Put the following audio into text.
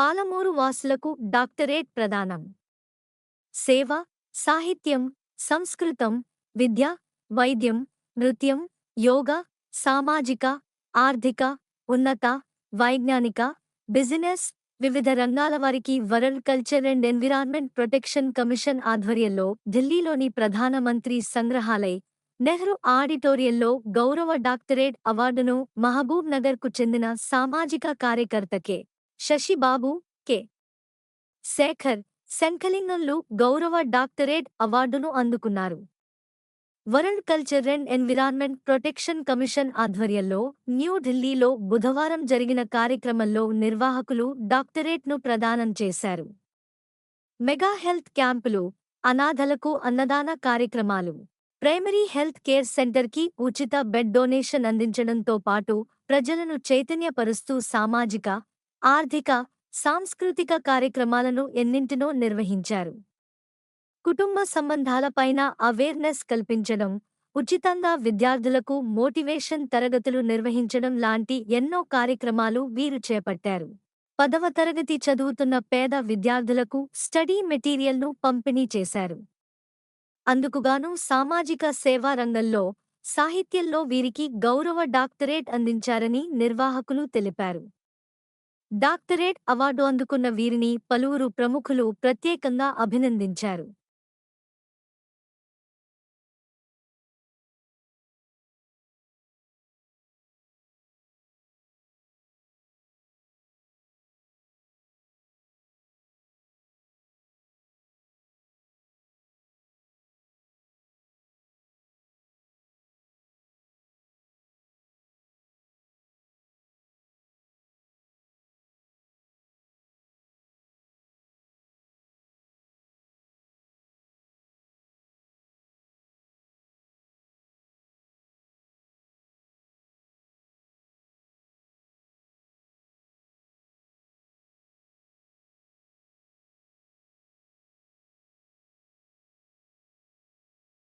పాలమూరు వాసులకు డాక్టరేట్ ప్రదానం. సేవ సాహిత్యం సంస్కృతం విద్య వైద్యం నృత్యం యోగ సామాజిక ఆర్థిక ఉన్నత వైజ్ఞానిక బిజినెస్ వివిధ రంగాల వారికి world culture and environment protection commission ఆధ్వర్యంలో ఢిల్లీలోని ప్రధానమంత్రి సంగ్రహాలయ్ నెహ్రూ ఆడిటోరియంలో గౌరవ డాక్టరేట్ అవార్డును మహబూబ్ నగర్కు చెందిన సామాజిక కార్యకర్త కె శశిబాబు కె. శేఖర్ శంఖలింగంలు గౌరవ డాక్టరేట్ అవార్డును అందుకున్నారు. World culture and environment protection commission ఆధ్వర్యంలో న్యూఢిల్లీలో బుధవారం జరిగిన కార్యక్రమంలో నిర్వాహకులు డాక్టరేట్ను ప్రదానం చేశారు. మెగా హెల్త్ క్యాంపులు అనాథలకు అన్నదాన కార్యక్రమాలు ప్రైమరీ హెల్త్ కేర్ సెంటర్కి ఉచిత బెడ్ డొనేషన్ అందించడంతో పాటు ప్రజలను చైతన్యపరుస్తూ సామాజిక ఆర్థిక సాంస్కృతిక కార్యక్రమాలను ఎన్నింటినో నిర్వహించారు. కుటుంబ సంబంధాలపైన అవేర్నెస్ కల్పించడం ఉచితంగా విద్యార్థులకు మోటివేషన్ తరగతులు నిర్వహించడం లాంటి ఎన్నో కార్యక్రమాలు వీరు చేపట్టారు. పదవ తరగతి చదువుతున్న పేద విద్యార్థులకు స్టడీ మెటీరియల్ను పంపిణీ చేశారు. అందుకుగాను సామాజిక సేవా రంగంలో సాహిత్యంలో వీరికి గౌరవ డాక్టరేట్ అందించారని నిర్వాహకులు తెలిపారు. డాక్టరేట్ అవార్డు అందుకున్న వీరిని పలువురు ప్రముఖులు ప్రత్యేకంగా అభినందించారు.